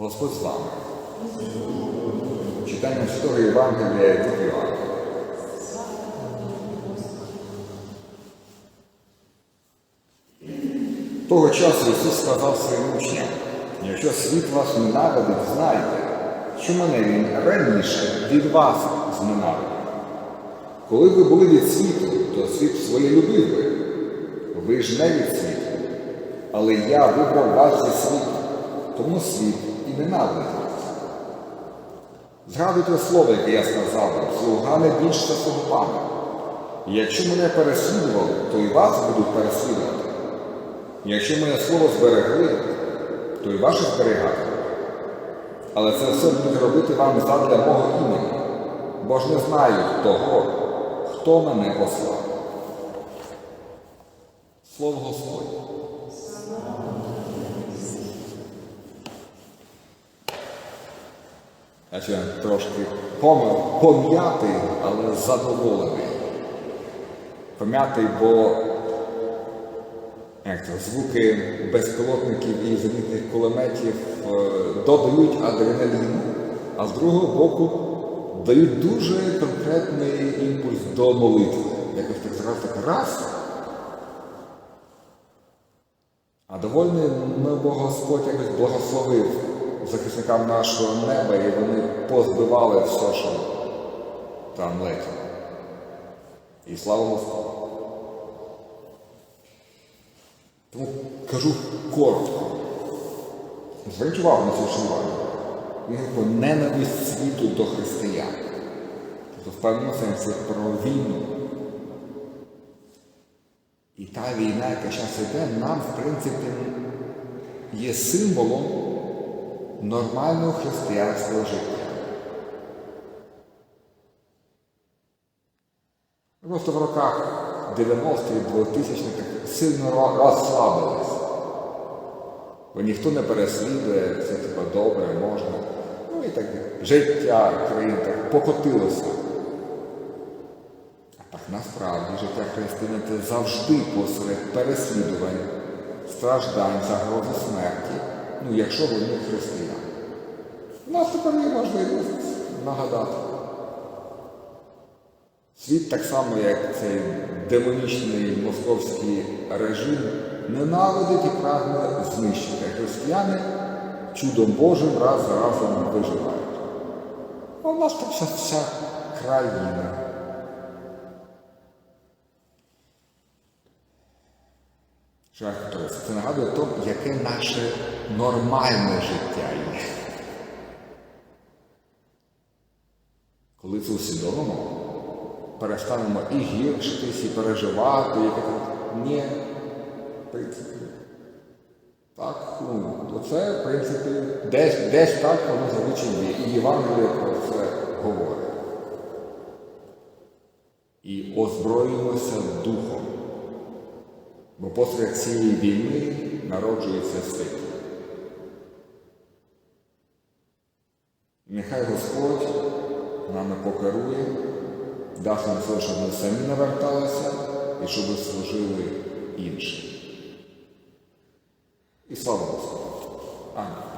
Господь з вами. Читання Святого Євангелія від Іоанна. Того часу Ісус сказав своїм учням, якщо світ вас ненавидить, знайте, що мене Він раніше від вас зненавидив. Коли ви були від світу, то світ своє любив ви. Ви ж не від світу. Але я вибрав вас зі світу, тому світ і. Згадуйте слово, яке я сказав слуга не більше за свого пана. Якщо мене переслідували, то і вас будуть переслідувати. Якщо моє слово зберегли, то і ваше зберігати. Але це все будуть робити вам задля мого імені, бо ж не знають того, хто мене послав. Слово Господнє. Ще трошки пом'ятий, але задоволений. Пом'ятий, бо як це, звуки безпілотників і зенітних кулеметів е, додають адреналіну, а з другого боку дають дуже конкретний імпульс до молитви. Якось так зразу так раз. А довольний ми Бог Господь якось благословив захисникам нашого неба, і вони позбивали все, що там летіло. І слава Господу. Тому кажу коротко. Зверніть увагу на. Він про ненависть світу до християн. Тобто в певному сенсі про війну. І та війна, яка зараз йде, нам, в принципі, є символом нормального християнського життя. Просто в роках 90-х, 2000-х сильно ро- розслабились. Бо ніхто не переслідує, все типа добре, можна. Ну і так життя країн так покотилося. А так насправді життя християни це завжди посеред переслідувань, страждань, загрози смерті, ну якщо вони християни. У нас тепер є можливість нагадати. Світ так само, як цей демонічний московський режим, ненавидить і прагне знищити. Християни чудом Божим раз за разом виживають. А у нас так вся, вся країна. Жах. Це нагадує то, яке наше нормальне життя є. Коли це усвідомимо, перестанемо і гіршитись, і переживати, і ні, в принципі. Так, ну, оце, в принципі, десь, десь так воно зазвичай є. І Євангеліє про це говорить. І озброїмося духом. Бо посеред цієї війни народжується світ. Нехай Господь нами покерує, дасть нам все, щоб ми самі наверталися і щоб служили іншим. І слава Господу. Амінь.